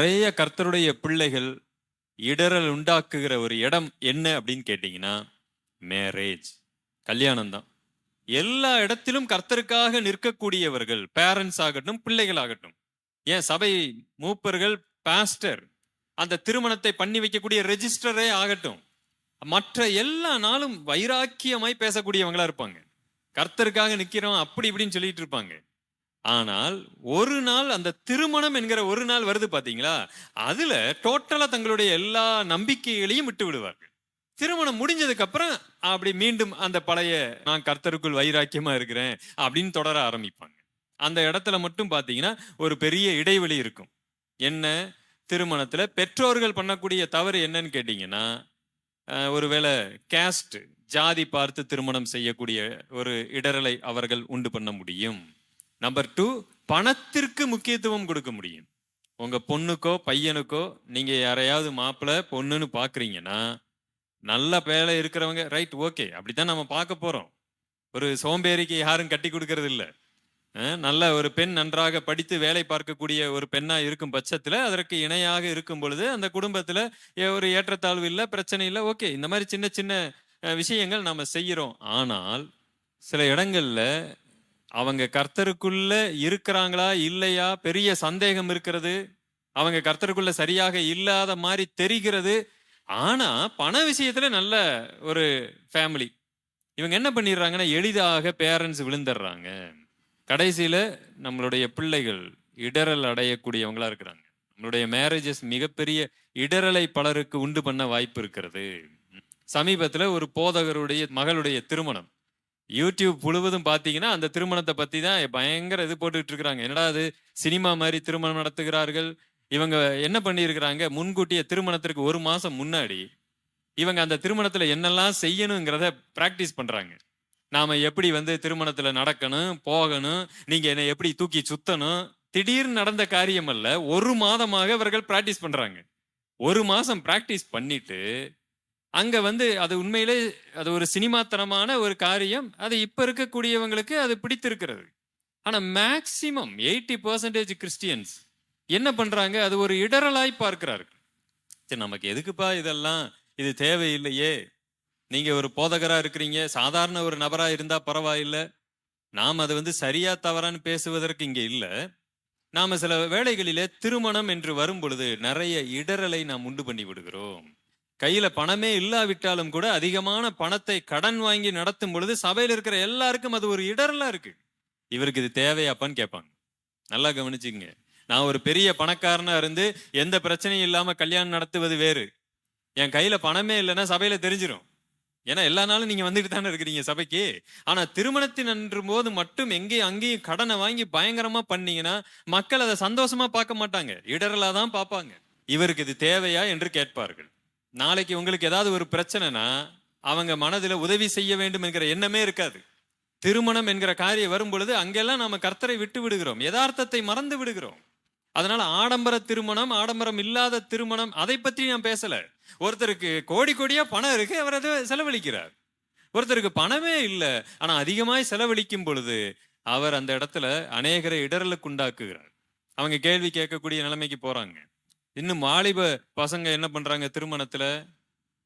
நிறைய கர்த்தருடைய பிள்ளைகள் இடரல் உண்டாக்குகிற ஒரு இடம் என்ன அப்படின்னு கேட்டிங்கன்னா மேரேஜ் கல்யாணம் தான் எல்லா இடத்திலும் கர்த்தருக்காக நிற்கக்கூடியவர்கள் பேரண்ட்ஸ் ஆகட்டும் பிள்ளைகள் ஆகட்டும் ஏன்? சபை மூப்பர்கள் பாஸ்டர் அந்த திருமணத்தை பண்ணி வைக்கக்கூடிய ரெஜிஸ்டரே ஆகட்டும். மற்ற எல்லா நாளும் வைராக்கியமாய் பேசக்கூடியவங்களா இருப்பாங்க. கர்த்தருக்காக நிற்கிறோம் அப்படி இப்படின்னு சொல்லிட்டு இருப்பாங்க. ஆனால் ஒரு நாள் அந்த திருமணம் என்கிற ஒரு நாள் வருது பாத்தீங்களா? அதுல டோட்டலா தங்களுடைய எல்லா நம்பிக்கைகளையும் விட்டு விடுவார்கள். திருமணம் முடிஞ்சதுக்கு அப்புறம் அப்படி மீண்டும் அந்த பழைய நான் கர்த்தருக்குள் வைராக்கியமா இருக்கிறேன் அப்படின்னு தொடர ஆரம்பிப்பாங்க. அந்த இடத்துல மட்டும் பாத்தீங்கன்னா ஒரு பெரிய இடைவெளி இருக்கும். என்ன? திருமணத்துல பெற்றோர்கள் பண்ணக்கூடிய தவறு என்னன்னு கேட்டீங்கன்னா ஒருவேளை கேஸ்ட் ஜாதி பார்த்து திருமணம் செய்யக்கூடிய ஒரு இடரலை அவர்கள் உண்டு பண்ண முடியும். நம்பர் டூ பணத்திற்கு முக்கியத்துவம் கொடுக்க முடியும். உங்க பொண்ணுக்கோ பையனுக்கோ நீங்க யாரையாவது மாப்பிள்ளை பொண்ணுன்னு பாக்குறீங்கன்னா நல்ல வேலை இருக்கிறவங்க ரைட் ஓகே அப்படித்தான் நம்ம பார்க்க போறோம். ஒரு சோம்பேறிக்கு யாரும் கட்டி கொடுக்கறது இல்லை. நல்ல ஒரு பெண் நன்றாக படித்து வேலை பார்க்கக்கூடிய ஒரு பெண்ணா இருக்கும் பட்சத்துல அதற்கு இணையாக இருக்கும் பொழுது அந்த குடும்பத்துல ஏ- ஒரு ஏற்றத்தாழ்வு இல்லை பிரச்சனை இல்லை ஓகே இந்த மாதிரி சின்ன சின்ன விஷயங்கள் நாம செய்யறோம் ஆனால் சில இடங்கள்ல அவங்க கர்த்தருக்குள்ள இருக்கிறாங்களா இல்லையா? பெரிய சந்தேகம் இருக்கிறது. அவங்க கர்த்தருக்குள்ள சரியாக இல்லாத மாதிரி தெரிகிறது. ஆனா பண விஷயத்துல நல்ல ஒரு ஃபேமிலி இவங்க என்ன பண்ணிடுறாங்கன்னா எளிதாக பேரண்ட்ஸ் விழுந்துடுறாங்க. கடைசியில நம்மளுடைய பிள்ளைகள் இடரல் அடையக்கூடியவங்களா இருக்கிறாங்க. நம்மளுடைய மேரேஜஸ் மிகப்பெரிய இடரலை பலருக்கு உண்டு பண்ண வாய்ப்பு இருக்கிறது. சமீபத்துல ஒரு போதகருடைய மகளுடைய திருமணம். யூடியூப் முழுவதும் பார்த்தீங்கன்னா அந்த திருமணத்தை பத்தி தான் பயங்கர இது போட்டுட்டு இருக்கிறாங்க. என்னடா அது சினிமா மாதிரி திருமணம் நடத்துகிறார்கள். இவங்க என்ன பண்ணியிருக்கிறாங்க? முன்கூட்டிய திருமணத்திற்கு ஒரு மாசம் முன்னாடி இவங்க அந்த திருமணத்துல என்னெல்லாம் செய்யணுங்கிறத பிராக்டிஸ் பண்றாங்க. நாம எப்படி வந்து திருமணத்துல நடக்கணும் போகணும் நீங்க என்னை எப்படி தூக்கி சுத்தணும்? திடீர்னு நடந்த காரியம் அல்ல ஒரு மாதமாக இவர்கள் பிராக்டிஸ் பண்றாங்க. ஒரு மாசம் பிராக்டிஸ் பண்ணிட்டு அங்க வந்து அது உண்மையிலே அது ஒரு சினிமாத்தனமான ஒரு காரியம். அது இப்ப இருக்கக்கூடியவங்களுக்கு அது பிடித்திருக்கிறது. ஆனா மேக்சிமம் எயிட்டி பர்சன்டேஜ் கிறிஸ்டியன்ஸ் என்ன பண்றாங்க? அது ஒரு இடரலாய் பார்க்கிறார்கள். சரி நமக்கு எதுக்குப்பா இதெல்லாம்? இது தேவையில்லையே. நீங்க ஒரு போதகரா இருக்கிறீங்க. சாதாரண ஒரு நபரா இருந்தா பரவாயில்லை. நாம் அது வந்து சரியா தவறான்னு பேசுவதற்கு இங்க இல்லை. நாம சில வேளைகளிலே திருமணம் என்று வரும் பொழுது நிறைய இடரலை நாம் உண்டு பண்ணி விடுகிறோம். கையில பணமே இல்லாவிட்டாலும் கூட அதிகமான பணத்தை கடன் வாங்கி நடத்தும் பொழுது சபையில் இருக்கிற எல்லாருக்கும் அது ஒரு இடர்லாம் இருக்கு. இவருக்கு இது தேவையாப்பான்னு கேட்பாங்க. நல்லா கவனிச்சுங்க நான் ஒரு பெரிய பணக்காரனா இருந்து எந்த பிரச்சனையும் இல்லாம கல்யாணம் நடத்துவது வேறு. என் கையில பணமே இல்லைன்னா சபையில தெரிஞ்சிடும் ஏன்னா எல்லா நாளும் நீங்க வந்துட்டு தானே இருக்கிறீங்க சபைக்கு. ஆனா திருமணத்தின் அன்று போது மட்டும் எங்கேயும் அங்கேயும் கடனை வாங்கி பயங்கரமா பண்ணீங்கன்னா மக்கள் அதை சந்தோஷமா பார்க்க மாட்டாங்க. இடரலா தான் பார்ப்பாங்க. இவருக்கு இது தேவையா என்று கேட்பார்கள். நாளைக்கு உங்களுக்கு ஏதாவது ஒரு பிரச்சனைனா அவங்க மனதுல உதவி செய்ய வேண்டும் என்கிற எண்ணமே இருக்காது. திருமணம் என்கிற காரியம் வரும் பொழுது அங்கெல்லாம் நாம கர்த்தரை விட்டு விடுகிறோம். யதார்த்தத்தை மறந்து விடுகிறோம். அதனால ஆடம்பர திருமணம் ஆடம்பரம் இல்லாத திருமணம் அதை பற்றி நான் பேசல. ஒருத்தருக்கு கோடி கோடியா பணம் இருக்கு அவர் அதை செலவழிக்கிறார். ஒருத்தருக்கு பணமே இல்லை ஆனா அதிகமாய் செலவழிக்கும் பொழுது அவர் அந்த இடத்துல அநேகரை இடரலுக்கு உண்டாக்குகிறார். அவங்க கேள்வி கேட்கக்கூடிய நிலைமைக்கு போறாங்க. இன்னும் வாலிப பசங்க என்ன பண்றாங்க திருமணத்துல?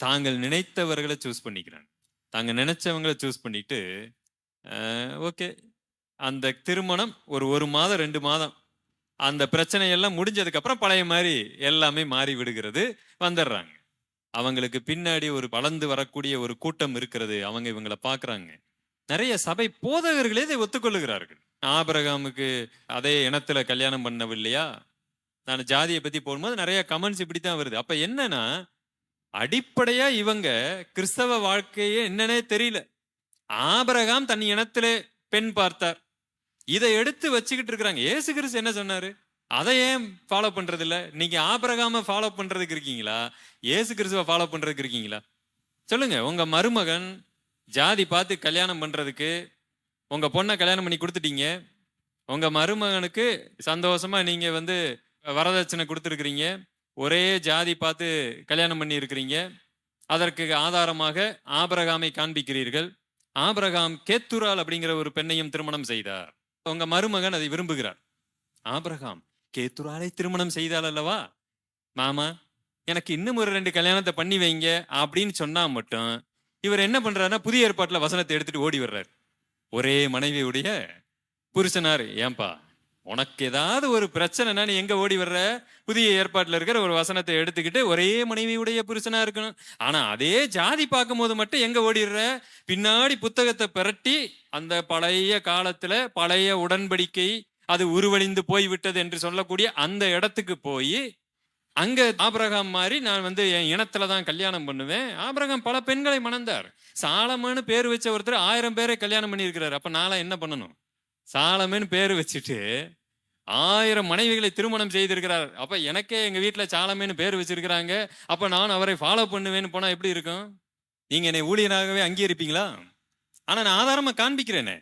தாங்கள் நினைத்தவர்களை சூஸ் பண்ணிக்கிறாங்க. தாங்க நினைச்சவங்களை சூஸ் பண்ணிட்டு ஓகே. அந்த திருமணம் ஒரு ஒரு மாதம் ரெண்டு மாதம். அந்த பிரச்சனையெல்லாம் முடிஞ்சதுக்கப்புறம் முடிஞ்சதுக்கு அப்புறம் பழைய மாதிரி எல்லாமே மாறி விடுகிறது வந்துடுறாங்க. அவங்களுக்கு பின்னாடி ஒரு வளர்ந்து வரக்கூடிய ஒரு கூட்டம் இருக்கிறது அவங்க இவங்களை பார்க்குறாங்க. நிறைய சபை போதகர்களே இதை ஒத்துக்கொள்ளுகிறார்கள். ஆபரகாமுக்கு அதே இனத்துல கல்யாணம் பண்ணவில்லையா? நான் ஜாதியை பத்தி போடும்போது நிறைய கமெண்ட்ஸ் இப்படித்தான் வருது. அப்ப என்னன்னா அடிப்படையா இவங்க கிறிஸ்தவ வாழ்க்கையே என்னன்னே தெரியல. ஆபரகாம் தன் இனத்திலே பெண் பார்த்தார். இதை எடுத்து வச்சுக்கிட்டு இருக்கிறாங்க. ஏசு கிறிஸ்து என்ன சொன்னாரு? அதை ஏன் ஃபாலோ பண்றது இல்ல நீங்க ஆபரகாம ஃபாலோ பண்றதுக்கு இருக்கீங்களா? ஏசு கிறிஸ்துவை ஃபாலோ பண்றதுக்கு இருக்கீங்களா? சொல்லுங்க. உங்க மருமகன் ஜாதி பார்த்து கல்யாணம் பண்றதுக்கு உங்க பொண்ணை கல்யாணம் பண்ணி கொடுத்துட்டீங்க. உங்க மருமகனுக்கு சந்தோஷமா நீங்க வந்து வரதட்சணை கொடுத்துருக்குறீங்க. ஒரே ஜாதி பார்த்து கல்யாணம் பண்ணி இருக்கிறீங்க அதற்கு ஆதாரமாக ஆபரகாமை காண்பிக்கிறீர்கள். ஆபரகாம் கேத்துரால் அப்படிங்கிற ஒரு பெண்ணையும் திருமணம் செய்தார். உங்க மருமகன் அதை விரும்புகிறார். ஆபரகாம் கேத்துராலை திருமணம் செய்தால் அல்லவா? மாமா எனக்கு இன்னும் ஒரு ரெண்டு கல்யாணத்தை பண்ணி வைங்க அப்படின்னு சொன்னா மட்டும் இவர் என்ன பண்றாருன்னா புதிய ஏற்பாட்டில் வசனத்தை எடுத்துட்டு ஓடி வர்றார். ஒரே மனைவியுடைய புருஷனார் ஏன்பா? உனக்கு ஏதாவது ஒரு பிரச்சனைனா நீ எங்க ஓடி வர்ற? புதிய ஏற்பாட்டில் இருக்கிற ஒரு வசனத்தை எடுத்துக்கிட்டு ஒரே மனைவியுடைய புருஷனா இருக்கணும். ஆனா அதே ஜாதி பார்க்கும்போது மட்டும் எங்க ஓடிடுற? பின்னாடி புத்தகத்தை பிரட்டி அந்த பழைய காலத்துல பழைய உடன்படிக்கை அது உருவழிந்து போய்விட்டது என்று சொல்லக்கூடிய அந்த இடத்துக்கு போய் அங்க ஆபிரகாம் மாதிரி நான் வந்து என் இனத்துல தான் கல்யாணம் பண்ணுவேன். ஆபிரகாம் பல பெண்களை மணந்தார். சாலமன்னு பேர் வச்ச ஒருத்தர் ஆயிரம் பேரை கல்யாணம் பண்ணியிருக்கிறார். அப்ப நான்லாம் என்ன பண்ணணும்? சாலமன்னு பேர் வச்சுட்டு ஆயிரம் மனைவிகளை திருமணம் செய்திருக்கிறார். அப்ப எனக்கே எங்க வீட்டுல சாலமேன்னு பேர் வச்சிருக்கிறாங்க. அப்ப நான் அவரை ஃபாலோ பண்ணுவேன்னு போனா எப்படி இருக்கும்? நீங்க என்னை ஊழியராகவே அங்கீகரிப்பீங்களா? ஆனா நான் ஆதாரமா காண்பிக்கிறேனே.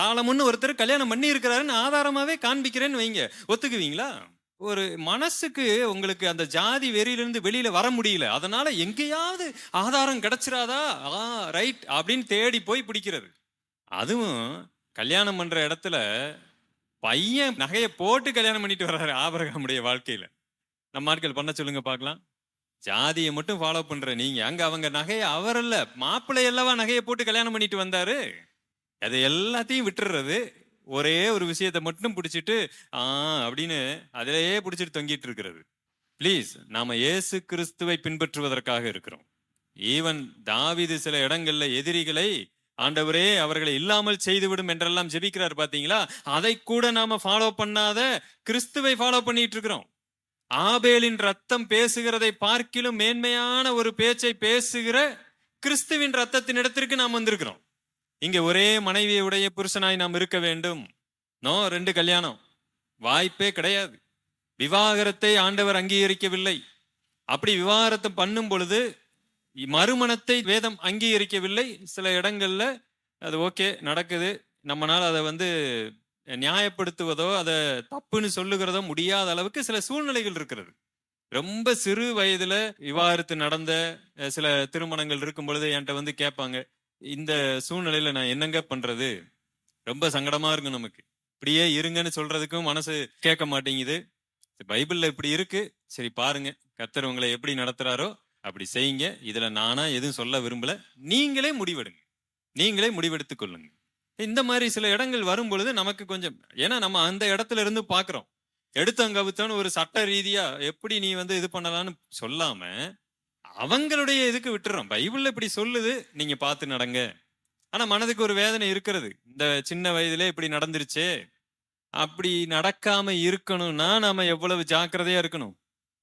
சாலமுன்னு ஒருத்தர் கல்யாணம் பண்ணி இருக்கிறாருன்னு ஆதாரமாவே காண்பிக்கிறேன்னு வைங்க. ஒத்துக்குவீங்களா? ஒரு மனசுக்கு உங்களுக்கு அந்த ஜாதி வெறியிலிருந்து வெளியில வர முடியல. அதனால எங்கேயாவது ஆதாரம் கிடைச்சிடாதா ஆ ரைட் அப்படின்னு தேடி போய் பிடிக்கிறது. அதுவும் கல்யாணம் பண்ற இடத்துல பையன் நகையை போட்டு கல்யாணம் பண்ணிட்டு வர்றாரு ஆபரகமுடைய வாழ்க்கையில. நம்ம ஆட்கள் பண்ண சொல்லுங்க பார்க்கலாம். ஜாதியை மட்டும் ஃபாலோ பண்ற நீங்க. அங்க அவங்க நகையை அவர் இல்ல. மாப்பிள்ளை அல்லவா நகையை போட்டு கல்யாணம் பண்ணிட்டு வந்தாரு? அதை எல்லாத்தையும் விட்டுறது. ஒரே ஒரு விஷயத்தை மட்டும் பிடிச்சிட்டு ஆ அப்படின்னு அதிலேயே பிடிச்சிட்டு தொங்கிட்டு இருக்கிறது. ப்ளீஸ் நாம இயேசு கிறிஸ்துவை பின்பற்றுவதற்காக இருக்கிறோம். ஈவன் தாவிது சில இடங்கள்ல எதிரிகளை ஆண்டவரே அவர்களை இல்லாமல் செய்துவிடும் என்றெல்லாம் ஜெபிக்கிறார் பாத்தீங்களா? அதை கூட நாம ஃபாலோ பண்ணாத கிறிஸ்துவை ஃபாலோ பண்ணிட்டு இருக்கிறோம் ஆபேலின் ரத்தம் பேசுகிறதை பார்க்கிலும் மேன்மையான ஒரு பேச்சை பேசுகிற கிறிஸ்துவின் ரத்தத்தின் இடத்திற்கு நாம் வந்திருக்கிறோம். இங்க ஒரே மனைவியை உடைய புருஷனாய் நாம் இருக்க வேண்டும். நோ ரெண்டு கல்யாணம். வாய்ப்பே கிடையாது. விவாகரத்தை ஆண்டவர் அங்கீகரிக்கவில்லை. அப்படி விவாகரத்தை பண்ணும் பொழுது மறுமணத்தை வேதம் அங்கீகரிக்கவில்லை. சில இடங்கள்ல அது ஓகே நடக்குது. நம்மனால் அதை வந்து நியாயப்படுத்துவதோ அதை தப்புன்னு சொல்லுகிறதோ முடியாத அளவுக்கு சில சூழ்நிலைகள் இருக்கிறது. ரொம்ப சிறு வயதுல விவாகரத்து நடந்த சில திருமணங்கள் இருக்கும் பொழுது என்கிட்ட வந்து கேட்பாங்க இந்த சூழ்நிலையில நான் என்னங்க பண்றது? ரொம்ப சங்கடமா இருக்கும் நமக்கு. இப்படியே இருங்கன்னு சொல்றதுக்கும் மனசு கேட்க மாட்டேங்குது. பைபிள்ல இப்படி இருக்கு. சரி பாருங்க. கத்தர் உங்களை எப்படி நடத்துறாரோ அப்படி செய்யுங்க. இதில் நானாக எதுவும் சொல்ல விரும்பல. நீங்களே முடிவெடுங்க. நீங்களே முடிவெடுத்து கொள்ளுங்க. இந்த மாதிரி சில இடங்கள் வரும் பொழுது நமக்கு கொஞ்சம் ஏன்னா நம்ம அந்த இடத்துல இருந்து பாக்குறோம் எடுத்தங்கவுத்தன்னு ஒரு சட்ட ரீதியாக எப்படி நீ வந்து இது பண்ணலாம்னு சொல்லாமல் அவங்களுடைய இதுக்கு விட்டுறோம். பைபிளில் இப்படி சொல்லுது. நீங்கள் பார்த்து நடங்க. ஆனால் மனதுக்கு ஒரு வேதனை இருக்கிறது. இந்த சின்ன வயதிலே இப்படி நடந்துருச்சே. அப்படி நடக்காம இருக்கணும்னா நாம எவ்வளவு ஜாக்கிரதையா இருக்கணும்.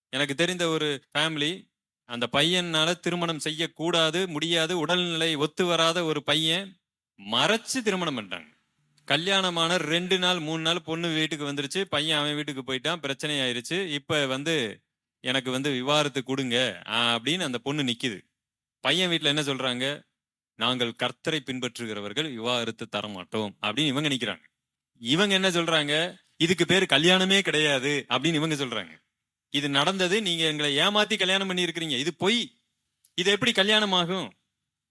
எனக்கு தெரிந்த ஒரு ஃபேமிலி அந்த பையனால திருமணம் செய்யக்கூடாது முடியாது உடல்நிலை ஒத்து வராத ஒரு பையன் மறைச்சு திருமணம் பண்றாங்க. கல்யாணமான ரெண்டு நாள் மூணு நாள் பொண்ணு வீட்டுக்கு வந்துருச்சு பையன் அவன் வீட்டுக்கு போயிட்டான் பிரச்சனை ஆயிருச்சு இப்ப வந்து எனக்கு வந்து விவாரத்து கொடுங்க அப்படின்னு அந்த பொண்ணு நிக்குது. பையன் வீட்டுல என்ன சொல்றாங்க? நாங்கள் கர்த்தரை பின்பற்றுகிறவர்கள் விவாகரத்து தர மாட்டோம் அப்படின்னு இவங்க நிக்கிறாங்க. இவங்க என்ன சொல்றாங்க? இதுக்கு பேர் கல்யாணமே கிடையாது அப்படின்னு இவங்க சொல்றாங்க. இது நடந்தது நீங்க எங்களை ஏமாத்தி கல்யாணம் பண்ணி இருக்கிறீங்க இது பொய். இது எப்படி கல்யாணம் ஆகும்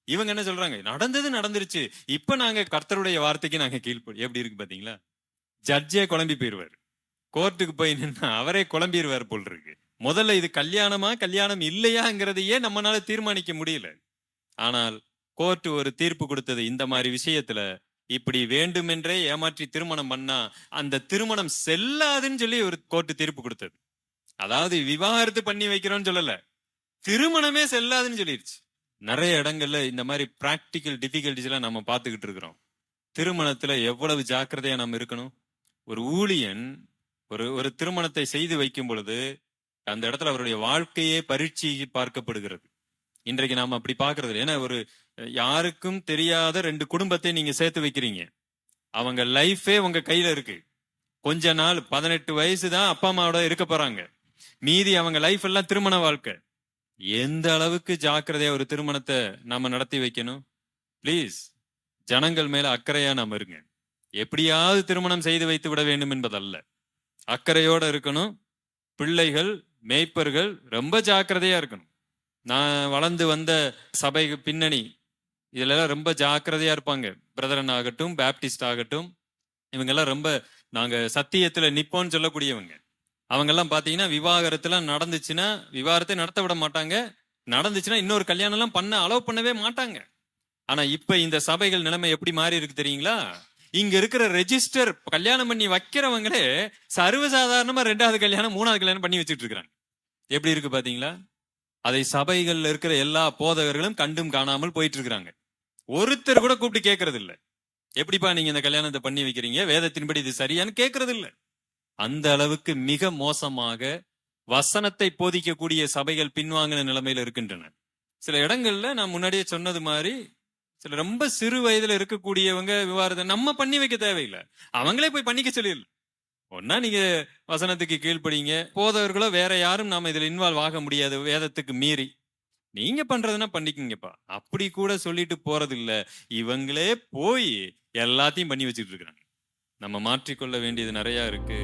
இவங்க என்ன சொல்றாங்க? நடந்தது நடந்துருச்சு. இப்ப நாங்க கர்த்தருடைய வார்த்தைக்கு நாங்க கீழ்ப்படி எப்படி இருக்கு பாத்தீங்களா? ஜட்ஜே குழம்பி போயிருவார். கோர்ட்டுக்கு போய் நின்னா அவரே குழம்பிடுவார் போல் இருக்கு. முதல்ல இது கல்யாணமா கல்யாணம் இல்லையாங்கிறதையே நம்மளால தீர்மானிக்க முடியல. ஆனால் கோர்ட் ஒரு தீர்ப்பு கொடுத்தது இந்த மாதிரி விஷயத்துல இப்படி வேண்டுமென்றே ஏமாற்றி திருமணம் பண்ணா அந்த திருமணம் செல்லாதுன்னு சொல்லி ஒரு கோர்ட்டு தீர்ப்பு கொடுத்தது. அதாவது விவாகரத்து பண்ணி வைக்கிறோம்னு சொல்லல. திருமணமே செல்லாதுன்னு சொல்லிருச்சு. நிறைய இடங்கள்ல இந்த மாதிரி பிராக்டிக்கல் டிஃபிகல்டிஸ் எல்லாம் நம்ம பார்த்துக்கிட்டு இருக்கிறோம். திருமணத்துல எவ்வளவு ஜாக்கிரதையா நம்ம இருக்கணும்? ஒரு ஊழியன் ஒரு ஒரு திருமணத்தை செய்து வைக்கும் பொழுது அந்த இடத்துல அவருடைய வாழ்க்கையே பரீட்சை பார்க்கப்படுகிறது. இன்றைக்கு நாம அப்படி பாக்குறது ஏன்னா ஒரு யாருக்கும் தெரியாத ரெண்டு குடும்பத்தை நீங்க சேர்த்து வைக்கிறீங்க. அவங்க லைஃபே உங்க கையில இருக்கு. கொஞ்ச நாள் பதினெட்டு வயசு தான் அப்பா அம்மாவோட இருக்க போறாங்க. மீதி அவங்க லைஃப் எல்லாம் திருமண வாழ்க்கை. எந்த அளவுக்கு ஜாக்கிரதையா ஒரு திருமணத்தை நாம நடத்தி வைக்கணும்? ப்ளீஸ் ஜனங்கள் மேல அக்கறையா நாம இருங்க. எப்படியாவது திருமணம் செய்து வைத்து விட வேண்டும் என்பதல்ல. அக்கறையோட இருக்கணும். பிள்ளைகள் மேய்ப்பர்கள் ரொம்ப ஜாக்கிரதையா இருக்கணும். நான் வளர்ந்து வந்த சபை பின்னணி இதுல எல்லாம் ரொம்ப ஜாக்கிரதையா இருப்பாங்க. பிரதரன் ஆகட்டும் பேப்டிஸ்ட் ஆகட்டும் இவங்க எல்லாம் ரொம்ப நாங்க சத்தியத்துல நிப்போன்னு சொல்லக்கூடியவங்க. அவங்கெல்லாம் பாத்தீங்கன்னா விவாகரத்துலாம் நடந்துச்சுன்னா விவாகரத்தை நடத்த விட மாட்டாங்க. நடந்துச்சுன்னா இன்னொரு கல்யாணம் எல்லாம் பண்ண அலோவ் பண்ணவே மாட்டாங்க. ஆனா இப்ப இந்த சபைகள் நிலைமை எப்படி மாறி இருக்கு தெரியுங்களா? இங்க இருக்கிற ரெஜிஸ்டர் கல்யாணம் பண்ணி வைக்கிறவங்களே சர்வசாதாரணமா ரெண்டாவது கல்யாணம் மூணாவது கல்யாணம் பண்ணி வச்சுட்டு இருக்கிறாங்க. எப்படி இருக்கு பாத்தீங்களா? அதை சபைகள்ல இருக்கிற எல்லா போதகர்களும் கண்டும் காணாமல் போயிட்டு இருக்கிறாங்க. ஒருத்தர் கூட கூப்பிட்டு கேட்கறது இல்லை எப்படிப்பா நீங்க இந்த கல்யாணத்தை பண்ணி வைக்கிறீங்க? வேதத்தின்படி இது சரியான்னு கேட்கறது இல்லை அந்த அளவுக்கு மிக மோசமாக வசனத்தை போதிக்கக்கூடிய சபைகள் பின்வாங்கின நிலைமையில இருக்கின்றன. சில இடங்கள்ல நான் முன்னாடியே சொன்னது மாதிரி சில ரொம்ப சிறு வயதுல இருக்கக்கூடியவங்க விவாதத்தை நம்ம பண்ணி வைக்க தேவையில்லை. அவங்களே போய் பண்ணிக்க சொல்லிடல ஒன்னா நீங்க வசனத்துக்கு கீழ்ப்படிங்க. போதவர்களோ வேற யாரும் நாம இதுல இன்வால்வ் ஆக முடியாது. வேதத்துக்கு மீறி. நீங்க பண்றதுன்னா பண்ணிக்கிங்கப்பா. அப்படி கூட சொல்லிட்டு போறது இல்ல இவங்களே போய் எல்லாத்தையும் பண்ணி வச்சுட்டு இருக்கிறாங்க. நம்ம மாற்றிக்கொள்ள வேண்டியது நிறைய இருக்கு.